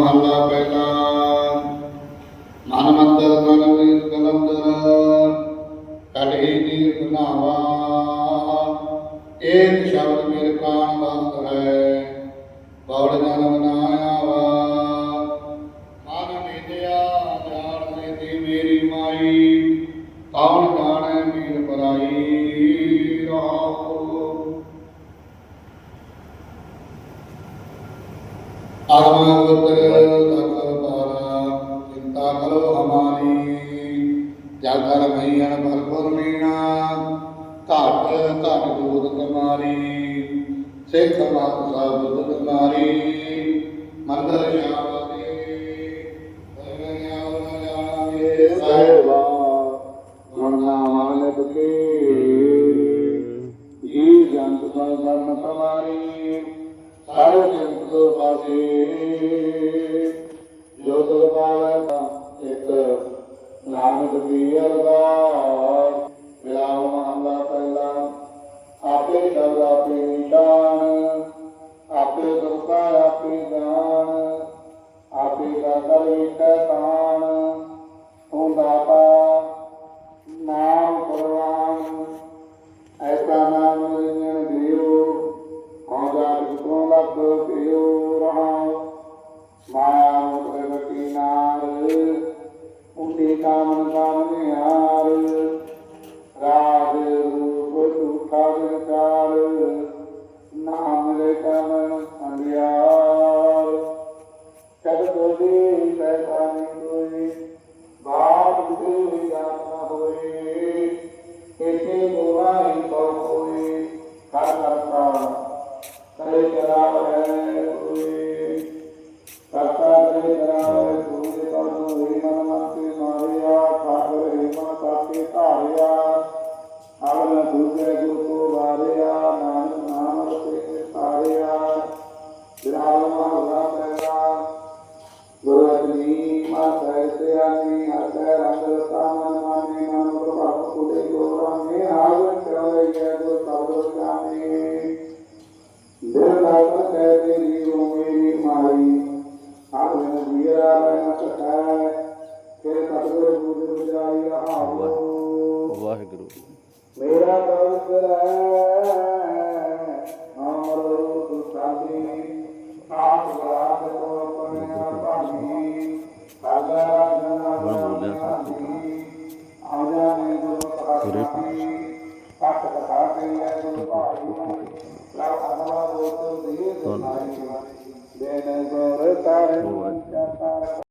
ਮਹੱਲਾ ਪਹਿਲਾ। ਮਨ ਮੰਦਰ ਮਨ ਵੀਰ ਕਲੰਦਰ ਕਲਹੀ ਦੀ ਗੁਨਾਵਾ ਏਕ ਸ਼ਬਦ ਮੇਰੇ ਪ੍ਰਾਣ ਬੰਦ ਹੈ। ਬੌੜ ਜਨਮ ਬਨਾਇਆ ਵਾ। ਮਨ ਵਿਦਿਆ ਜਾਣ ਦੀ ਮੇਰੀ ਮਾਈ। ਕੌਣ ਆਤਮਾ ਗੁਰ ਤਰ ਚਿੰਤਾ ਕਰੋ ਹਮਾਰੀ ਜਾਗਰ ਮਈਣ ਭਰਪੁਰ ਮੀਣਾ ਘਾਟ ਘਾਟ ਦੂਤ ਤੁਮਾਰੀ ਸਿੱਖ ਮਤ ਸਭ ਤੁਮਾਰੀ ਮੰਦਰ ਸ਼ਾਮਤੀ ਸਰਵਿਆ ਉਨ ਸਹਿਬਾ ਮਰਨਾ ਮਾਨਕ ਕੀ ਜੰਤ ਸੰਗਨ ਤੁਮਾਰੀ ਸਾਰੇ ਜੰਤ ਕੋ ਜੋ ਤੁਮ ਇੱਕ ਨਾਨਕ ਵੀਰ ਦਾ ਮਿਲਾਉ ਮਹਲਾ ਪਹਿਲਾ ਆਪੇ ਦਰ ਆਪੇ ਨਿਸ਼ਾਨ ਆਪੇ ਦੁਰਤਾ ਆਪੇ ਜਾਨ ਆਪੇ ਦਾ ਕਰੇ ਤਾਣ ਤੂੰ ਦਾਤਾ ਨਾਮ Namen ਰੇ ਮਨ ਕਾਤੇ ਧਾਰਿਆ। ਆਵਨ ਦੂਜੇ ਗੁਰ ਕੋ ਵਾਰਿਆ, ਨਾਨਕ ਨਾਮ ਰਤੇ ਤਾਰਿਆ ਵਿਰਾਮ ਮਹਲਾ ਪਹਿਲਾ। ਗੁਰਵਤਨੀ ਮਾਤਾ ਸਿਆਨੀ ਹਸੈ ਰੰਗ ਰਤਾਮਨ ਮਾਨੇ ਮਨ ਪ੍ਰਭਾਵ ਕੁਲੇ ਗੋਰਾਮੇ ਵਾਹਿਗੁਰੂ। ਮੇਰਾ ਦਰਦ ਹੈ ਅਮਰ ਸੁਸਾਦੀ ਸਾਥ ਗਾਦ ਕੋ ਆਪਣੇ ਭਾਗੀ ਸਾਗਰ ਜਨਾ ਬੋਲਿਆ ਸਾਥੀ ਆਜਾ ਨੇ ਗੁਰੂ ਪਾਤਸ਼ਾਹੀ ਸਤ ਕਥਾ ਕਹੀਏ ਗੁਰੂ ਭਾਈ ਲਵ ਅਨਵਾ ਬੋਤ ਦੀ ਸੁਨਾਈ ਦੇਨ ਗੁਰ ਕਰ ਚਾਤਾ